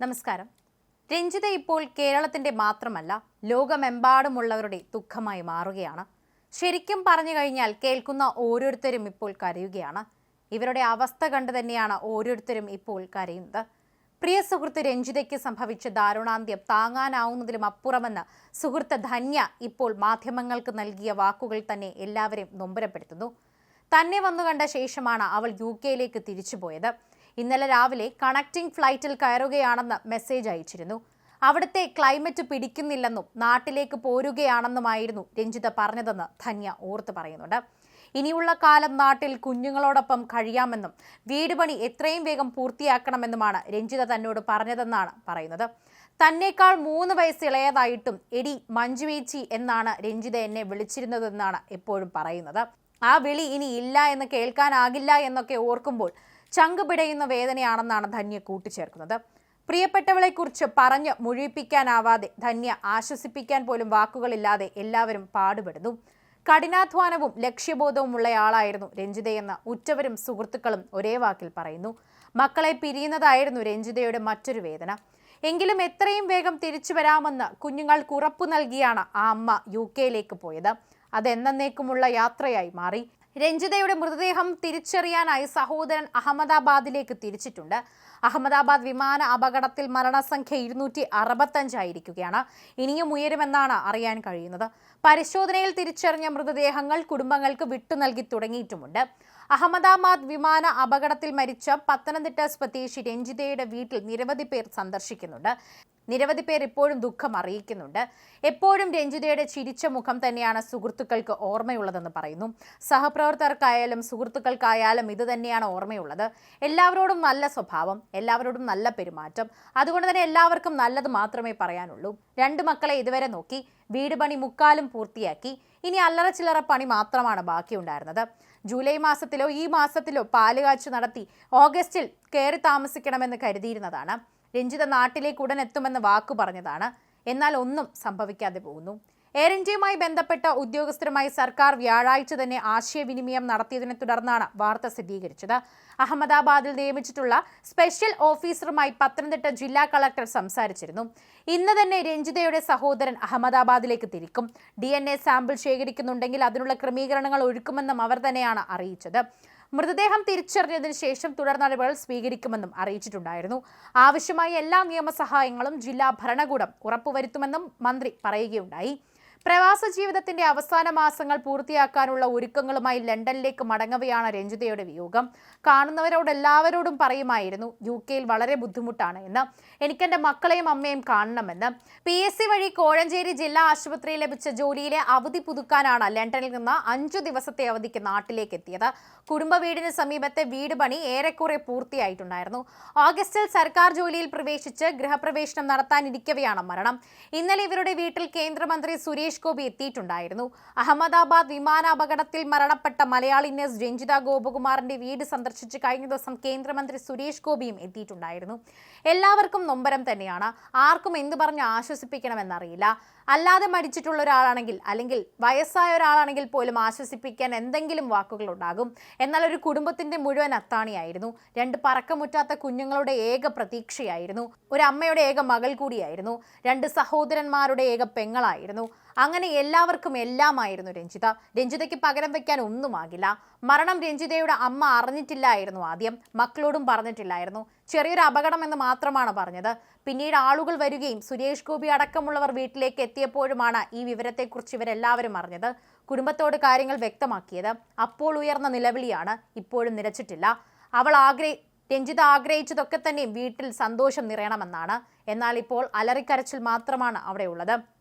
നമസ്കാരം. രഞ്ജിത ഇപ്പോൾ കേരളത്തിന്റെ മാത്രമല്ല ലോകമെമ്പാടുമുള്ളവരുടെ ദുഃഖമായി മാറുകയാണ്. ശരിക്കും പറഞ്ഞു കഴിഞ്ഞാൽ കേൾക്കുന്ന ഓരോരുത്തരും ഇപ്പോൾ കരയുകയാണ്. ഇവരുടെ അവസ്ഥ കണ്ടു തന്നെയാണ് ഓരോരുത്തരും ഇപ്പോൾ കരയുന്നത്. പ്രിയ സുഹൃത്ത് രഞ്ജിതയ്ക്ക് സംഭവിച്ച ദാരുണാന്ത്യം താങ്ങാനാവുന്നതിലും അപ്പുറമെന്ന് സുഹൃത്ത് ധന്യ ഇപ്പോൾ മാധ്യമങ്ങൾക്ക് നൽകിയ വാക്കുകൾ തന്നെ എല്ലാവരെയും നൊമ്പരപ്പെടുത്തുന്നു. തന്നെ വന്നു കണ്ട ശേഷമാണ് അവൾ യു കെയിലേക്ക് തിരിച്ചുപോയത്. ഇന്നലെ രാവിലെ കണക്റ്റിംഗ് ഫ്ലൈറ്റിൽ കയറുകയാണെന്ന് മെസ്സേജ് അയച്ചിരുന്നു. അവിടുത്തെ ക്ലൈമറ്റ് പിടിക്കുന്നില്ലെന്നും നാട്ടിലേക്ക് പോരുകയാണെന്നുമായിരുന്നു രഞ്ജിത പറഞ്ഞതെന്ന് ധന്യ ഓർത്ത് പറയുന്നുണ്ട്. ഇനിയുള്ള കാലം നാട്ടിൽ കുഞ്ഞുങ്ങളോടൊപ്പം കഴിയാമെന്നും വീട് പണി എത്രയും വേഗം പൂർത്തിയാക്കണമെന്നുമാണ് രഞ്ജിത തന്നോട് പറഞ്ഞതെന്നാണ് പറയുന്നത്. തന്നേക്കാൾ മൂന്ന് വയസ്സ് ഇളയതായിട്ടും എടി മഞ്ജുവേച്ചി എന്നാണ് രഞ്ജിത എന്നെ വിളിച്ചിരുന്നതെന്നാണ് എപ്പോഴും പറയുന്നത്. ആ വിളി ഇനി ഇല്ല എന്ന് കേൾക്കാനാകില്ല എന്നൊക്കെ ഓർക്കുമ്പോൾ ചങ്ക് പിടയുന്ന വേദനയാണെന്നാണ് ധന്യ കൂട്ടിച്ചേർക്കുന്നത്. പ്രിയപ്പെട്ടവളെക്കുറിച്ച് പറഞ്ഞ് മുഴിപ്പിക്കാനാവാതെ ധന്യ ആശ്വസിപ്പിക്കാൻ പോലും വാക്കുകളില്ലാതെ എല്ലാവരും പാടുപെടുന്നു. കഠിനാധ്വാനവും ലക്ഷ്യബോധവും ഉള്ളയാളായിരുന്നു രഞ്ജിതയെന്ന് ഉറ്റവരും സുഹൃത്തുക്കളും ഒരേ വാക്കിൽ പറയുന്നു. മക്കളെ പിരിയുന്നതായിരുന്നു രഞ്ജിതയുടെ മറ്റൊരു വേദന. എങ്കിലും എത്രയും വേഗം തിരിച്ചു വരാമെന്ന് കുഞ്ഞുങ്ങൾക്ക് ഉറപ്പു നൽകിയാണ് ആ അമ്മ യു കെയിലേക്ക് പോയത്. അതെന്നേക്കുമുള്ള യാത്രയായി മാറി. രഞ്ജിതയുടെ മൃതദേഹം തിരിച്ചറിയാനായി സഹോദരൻ അഹമ്മദാബാദിലേക്ക് തിരിച്ചിട്ടുണ്ട്. അഹമ്മദാബാദ് വിമാന അപകടത്തിൽ മരണസംഖ്യ ഇരുന്നൂറ്റി അറുപത്തഞ്ചായിരിക്കുകയാണ് ഇനിയും ഉയരുമെന്നാണ് അറിയാൻ കഴിയുന്നത്. പരിശോധനയിൽ തിരിച്ചറിഞ്ഞ മൃതദേഹങ്ങൾ കുടുംബങ്ങൾക്ക് വിട്ടു നൽകി തുടങ്ങിയിട്ടുമുണ്ട്. അഹമ്മദാബാദ് വിമാന അപകടത്തിൽ മരിച്ച പത്തനംതിട്ട സ്വദേശി രഞ്ജിതയുടെ വീട്ടിൽ നിരവധി പേർ സന്ദർശിക്കുന്നുണ്ട്. നിരവധി പേർ ഇപ്പോഴും ദുഃഖം അറിയിക്കുന്നുണ്ട്. എപ്പോഴും രഞ്ജിതയുടെ ചിരിച്ച മുഖം തന്നെയാണ് സുഹൃത്തുക്കൾക്ക് ഓർമ്മയുള്ളതെന്ന് പറയുന്നു. സഹപ്രവർത്തകർക്കായാലും സുഹൃത്തുക്കൾക്കായാലും ഇത് തന്നെയാണ് ഓർമ്മയുള്ളത്. എല്ലാവരോടും നല്ല സ്വഭാവം എല്ലാവരോടും നല്ല പെരുമാറ്റം. അതുകൊണ്ട് തന്നെ എല്ലാവർക്കും നല്ലത് മാത്രമേ പറയാനുള്ളൂ. രണ്ട് മക്കളെ ഇതുവരെ നോക്കി വീട് പണി മുക്കാലും പൂർത്തിയാക്കി. ഇനി അല്ലറ ചില്ലറ പണി മാത്രമാണ് ബാക്കിയുണ്ടായിരുന്നത്. ജൂലൈ മാസത്തിലോ ഈ മാസത്തിലോ പാലുകാച്ചു നടത്തി ഓഗസ്റ്റിൽ കയറി താമസിക്കണമെന്ന് കരുതിയിരുന്നതാണ്. രഞ്ജിത നാട്ടിലേക്ക് ഉടൻ എത്തുമെന്ന് വാക്കു പറഞ്ഞതാണ്. എന്നാൽ ഒന്നും സംഭവിക്കാതെ പോകുന്നു. എയർ ഇന്ത്യയുമായി ബന്ധപ്പെട്ട ഉദ്യോഗസ്ഥരുമായി സർക്കാർ വ്യാഴാഴ്ച തന്നെ ആശയവിനിമയം നടത്തിയതിനെ തുടർന്നാണ് വാർത്ത സ്ഥിരീകരിച്ചത്. അഹമ്മദാബാദിൽ നിയമിച്ചിട്ടുള്ള സ്പെഷ്യൽ ഓഫീസറുമായി പത്തനംതിട്ട ജില്ലാ കളക്ടർ സംസാരിച്ചിരുന്നു. ഇന്ന് തന്നെ രഞ്ജിതയുടെ സഹോദരൻ അഹമ്മദാബാദിലേക്ക് തിരിക്കും. ഡി സാമ്പിൾ ശേഖരിക്കുന്നുണ്ടെങ്കിൽ അതിനുള്ള ക്രമീകരണങ്ങൾ ഒരുക്കുമെന്നും അവർ തന്നെയാണ് അറിയിച്ചത്. മൃതദേഹം തിരിച്ചറിഞ്ഞതിന് ശേഷം തുടർ നടപടികൾ സ്വീകരിക്കുമെന്നും അറിയിച്ചിട്ടുണ്ടായിരുന്നു. ആവശ്യമായ എല്ലാ നിയമസഹായങ്ങളും ജില്ലാ ഭരണകൂടം ഉറപ്പുവരുത്തുമെന്നും മന്ത്രി പറയുകയുണ്ടായി. പ്രവാസ ജീവിതത്തിന്റെ അവസാന മാസങ്ങൾ പൂർത്തിയാക്കാനുള്ള ഒരുക്കങ്ങളുമായി ലണ്ടനിലേക്ക് മടങ്ങവെയാണ് രഞ്ജിതയുടെ വിയോഗം. കാണുന്നവരോട് എല്ലാവരോടും പറയുമായിരുന്നു യു കെയിൽ വളരെ ബുദ്ധിമുട്ടാണ് എന്ന്. എനിക്കെന്റെ മക്കളെയും അമ്മയും കാണണമെന്ന്. പി എസ് സി വഴി കോഴഞ്ചേരി ജില്ലാ ആശുപത്രിയിൽ ലഭിച്ച ജോലിയിലെ അവധി പുതുക്കാനാണ് ലണ്ടനിൽ നിന്ന് അഞ്ചു ദിവസത്തെ അവധിക്ക് നാട്ടിലേക്ക് എത്തിയത്. കുടുംബ വീടിന് സമീപത്തെ വീട് പണി ഏറെക്കുറെ പൂർത്തിയായിട്ടുണ്ടായിരുന്നു. ഓഗസ്റ്റിൽ സർക്കാർ ജോലിയിൽ പ്രവേശിച്ച് ഗൃഹപ്രവേശനം നടത്താനിരിക്കവെയാണ് മരണം. ഇന്നലെ ഇവരുടെ വീട്ടിൽ കേന്ദ്രമന്ത്രി സുരേഷ് ഗോപി എത്തിയിട്ടുണ്ടായിരുന്നു. അഹമ്മദാബാദ് വിമാനാപകടത്തിൽ മരണപ്പെട്ട മലയാളി നഴ്സ് രഞ്ജിത ഗോപകുമാറിന്റെ വീട് സന്ദർശിച്ച് കഴിഞ്ഞ ദിവസം കേന്ദ്രമന്ത്രി സുരേഷ് ഗോപിയും എത്തിയിട്ടുണ്ടായിരുന്നു. എല്ലാവർക്കും നൊമ്പരം തന്നെയാണ്. ആർക്കും എന്ത് പറഞ്ഞ് ആശ്വസിപ്പിക്കണമെന്നറിയില്ല. അല്ലാതെ മരിച്ചിട്ടുള്ള ഒരാളാണെങ്കിൽ അല്ലെങ്കിൽ വയസ്സായ ഒരാളാണെങ്കിൽ പോലും ആശ്വസിപ്പിക്കാൻ എന്തെങ്കിലും വാക്കുകൾ ഉണ്ടാകും എന്നാൽ ഒരു കുടുംബത്തിന്റെ മുഴുവൻ അത്താണിയായിരുന്നു. രണ്ട് പറക്കമുറ്റാത്ത കുഞ്ഞുങ്ങളുടെ ഏക പ്രതീക്ഷയായിരുന്നു. ഒരു അമ്മയുടെ ഏക മകൾ കൂടിയായിരുന്നു. രണ്ട് സഹോദരന്മാരുടെ ഏക പെങ്ങളായിരുന്നു. അങ്ങനെ എല്ലാവർക്കും എല്ലാമായിരുന്നു രഞ്ജിത. രഞ്ജിതയ്ക്ക് പകരം വയ്ക്കാൻ ഒന്നുമാകില്ല. മരണം രഞ്ജിതയുടെ അമ്മ അറിഞ്ഞിട്ടില്ലായിരുന്നു ആദ്യം. മക്കളോടും പറഞ്ഞിട്ടില്ലായിരുന്നു. ചെറിയൊരു അപകടം എന്ന് മാത്രമാണ് പറഞ്ഞത്. പിന്നീട് ആളുകൾ വരികയും സുരേഷ് ഗോപി അടക്കമുള്ളവർ വീട്ടിലേക്ക് എത്തിയപ്പോഴുമാണ് ഈ വിവരത്തെക്കുറിച്ച് ഇവരെല്ലാവരും അറിഞ്ഞത്. കുടുംബത്തോട് കാര്യങ്ങൾ വ്യക്തമാക്കിയത് അപ്പോൾ ഉയർന്ന നിലവിളിയാണ് ഇപ്പോഴും നിലച്ചിട്ടില്ല. അവൾ ആഗ്രഹി രഞ്ജിത ആഗ്രഹിച്ചതൊക്കെ തന്നെയും വീട്ടിൽ സന്തോഷം നിറയണമെന്നാണ്. എന്നാൽ ഇപ്പോൾ അലറിക്കരച്ചിൽ മാത്രമാണ് അവിടെ ഉള്ളത്